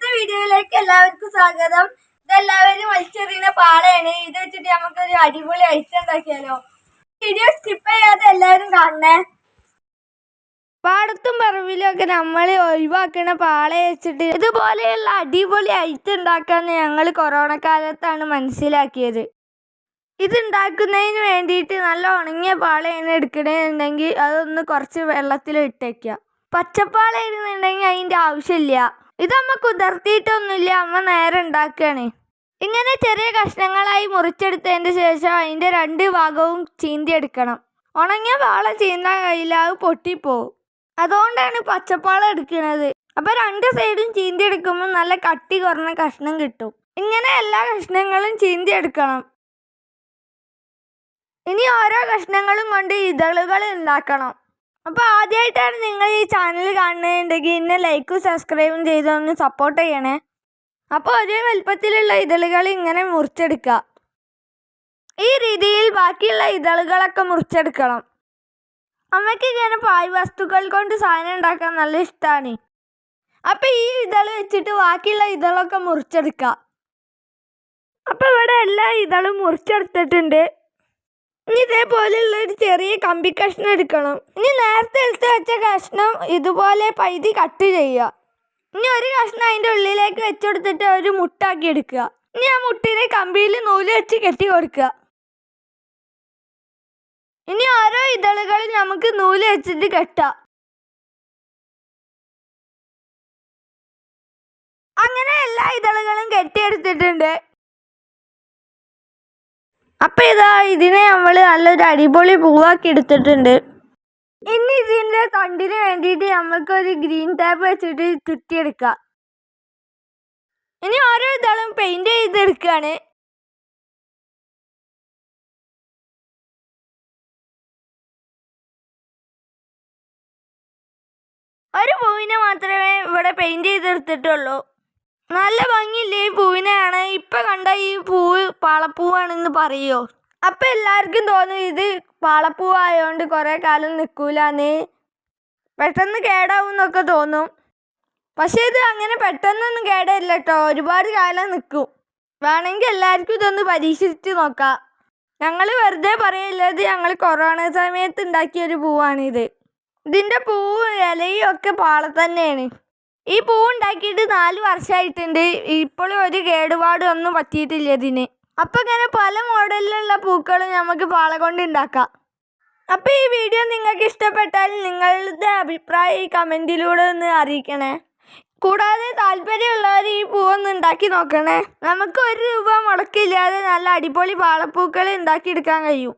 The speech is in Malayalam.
വീഡിയോയിലേക്ക് എല്ലാവർക്കും സ്വാഗതം. ഇതെല്ലാവരും വലിച്ചെറിയുന്ന പാളയാണ്. ഇത് വെച്ചിട്ട് നമുക്കൊരു അടിപൊളി ഐറ്റം ഉണ്ടാക്കിയാലോ? വീഡിയോ സ്കിപ്പ് ചെയ്യാതെ എല്ലാവരും കാണണേ. പാടത്തും പറമ്പിലും ഒക്കെ നമ്മൾ ഒഴിവാക്കണ പാള വെച്ചിട്ട് ഇതുപോലെയുള്ള അടിപൊളി ഐറ്റം ഉണ്ടാക്കാന്ന് ഞങ്ങൾ കൊറോണ കാലത്താണ് മനസ്സിലാക്കിയത്. ഇത് ഉണ്ടാക്കുന്നതിന് വേണ്ടിയിട്ട് നല്ല ഉണങ്ങിയ പാളയാണ് എടുക്കണമെന്നുണ്ടെങ്കിൽ അതൊന്ന് കുറച്ച് വെള്ളത്തിൽ ഇട്ടേക്കുക പച്ചപ്പാള ഇരുന്നുണ്ടെങ്കിൽ അതിന്റെ ആവശ്യമില്ല. ഇത് അമ്മ കുതിർത്തിയിട്ടൊന്നുമില്ല. അമ്മ നേരെ ഉണ്ടാക്കുകയാണ് ഇങ്ങനെ ചെറിയ കഷ്ണങ്ങളായി മുറിച്ചെടുത്തതിന് ശേഷം അതിന്റെ രണ്ട് ഭാഗവും ചീന്തിയെടുക്കണം. ഉണങ്ങിയ പാള ചീന്താൻ കഴിയില്ല. അത് പൊട്ടിപ്പോവും. അതുകൊണ്ടാണ് പച്ചപ്പാള എടുക്കുന്നത്. അപ്പോൾ രണ്ട് സൈഡും ചീന്തിയെടുക്കുമ്പോൾ നല്ല കട്ടി കുറഞ്ഞ കഷ്ണം കിട്ടും. ഇങ്ങനെ എല്ലാ കഷ്ണങ്ങളും ചീന്തിയെടുക്കണം. ഇനി ഓരോ കഷ്ണങ്ങളും കൊണ്ട് ഇതളുകൾ ഉണ്ടാക്കണം. അപ്പോൾ ആദ്യമായിട്ടാണ് നിങ്ങൾ ഈ ചാനൽ കാണുന്നുണ്ടെങ്കിൽ ഇന്നെ ലൈക്കും സബ്സ്ക്രൈബും ചെയ്തൊന്ന് സപ്പോർട്ട് ചെയ്യണേ. അപ്പോൾ ഒരേ വലുപ്പത്തിലുള്ള ഇതളുകൾ ഇങ്ങനെ മുറിച്ചെടുക്കുക. ഈ രീതിയിൽ ബാക്കിയുള്ള ഇതളുകളൊക്കെ മുറിച്ചെടുക്കണം. അമ്മയ്ക്ക് ഇങ്ങനെ പായ് വസ്തുക്കൾ കൊണ്ട് സാധനം ഉണ്ടാക്കാൻ നല്ല ഇഷ്ടമാണ് അപ്പോൾ ഈ ഇതൾ വെച്ചിട്ട് ബാക്കിയുള്ള ഇതളൊക്കെ മുറിച്ചെടുക്കുക. അപ്പോൾ ഇവിടെ എല്ലാ ഇതളും മുറിച്ചെടുത്തിട്ടുണ്ട്. ഇനി ഇതേപോലെയുള്ള ഒരു ചെറിയ കമ്പി കഷ്ണം എടുക്കണം. ഇനി നേരത്തെ എടുത്ത് വെച്ച കഷ്ണം ഇതുപോലെ പൈതി കട്ട് ചെയ്യുക. ഇനി ഒരു കഷ്ണം അതിന്റെ ഉള്ളിലേക്ക് വെച്ചെടുത്തിട്ട് ഒരു മുട്ടാക്കി എടുക്കുക. ഇനി ആ മുട്ടിനെ കമ്പിയിൽ നൂൽ വെച്ച് കെട്ടി കൊടുക്കുക. ഇനി ഓരോ ഇതളുകളും നമുക്ക് നൂൽ വെച്ചിട്ട് കെട്ടാം. അങ്ങനെ എല്ലാ ഇതളുകളും കെട്ടിയെടുത്തിട്ടുണ്ട്. അപ്പൊ ഇതാ ഇതിനെ നമ്മൾ നല്ലൊരു അടിപൊളി പൂവാക്കി എടുത്തിട്ടുണ്ട്. ഇനി ഇതിന്റെ തണ്ടിന് വേണ്ടിയിട്ട് നമുക്ക് ഒരു ഗ്രീൻ ടാപ്പ് വെച്ചിട്ട് ചുറ്റിയെടുക്കാം. ഇനി ഓരോ ഇതാളും പെയിന്റ് ചെയ്തെടുക്കുകയാണ് ഒരു പൂവിനെ മാത്രമേ ഇവിടെ പെയിന്റ് ചെയ്തെടുത്തിട്ടുള്ളൂ. നല്ല ഭംഗിയില്ലേ ഈ പൂവിനെയാണ് ഇപ്പൊ കണ്ട ഈ പൂവ് പാളപ്പൂവാണെന്ന് പറയോ? അപ്പൊ എല്ലാവർക്കും തോന്നും ഇത് പാളപ്പൂവായോണ്ട് കുറെ കാലം നിൽക്കൂലെന്ന് പെട്ടെന്ന് കേടാവും എന്നൊക്കെ തോന്നും. പക്ഷേ ഇത് അങ്ങനെ പെട്ടെന്നൊന്നും കേടല്ല കേട്ടോ ഒരുപാട് കാലം നിൽക്കും വേണമെങ്കിൽ എല്ലാവർക്കും ഇതൊന്ന് പരീക്ഷിച്ച് നോക്കാം. ഞങ്ങൾ വെറുതെ പറയില്ല ഇത് ഞങ്ങൾ കൊറോണ സമയത്ത് ഉണ്ടാക്കിയ ഒരു പൂവാണിത്. ഇതിന്റെ പൂവും ഇലയും ഒക്കെ പാള തന്നെയാണ് ഈ പൂ ഉണ്ടാക്കിയിട്ട് നാല് വർഷമായിട്ടുണ്ട് ഇപ്പോഴും ഒരു കേടുപാടും ഒന്നും പറ്റിയിട്ടില്ല ഇതിന്. അപ്പം ഇങ്ങനെ പല മോഡലിലുള്ള പൂക്കളും നമുക്ക് പാള കൊണ്ട് ഉണ്ടാക്കാം. അപ്പോൾ ഈ വീഡിയോ നിങ്ങൾക്ക് ഇഷ്ടപ്പെട്ടാൽ നിങ്ങളുടെ അഭിപ്രായം ഈ കമന്റിലൂടെ ഒന്ന് അറിയിക്കണേ. കൂടാതെ താല്പര്യമുള്ളവർ ഈ പൂവൊന്ന് ഉണ്ടാക്കി നോക്കണേ. നമുക്ക് ഒരു രൂപ മുടക്കില്ലാതെ നല്ല അടിപൊളി പാളപ്പൂക്കൾ ഉണ്ടാക്കിയെടുക്കാൻ കഴിയും.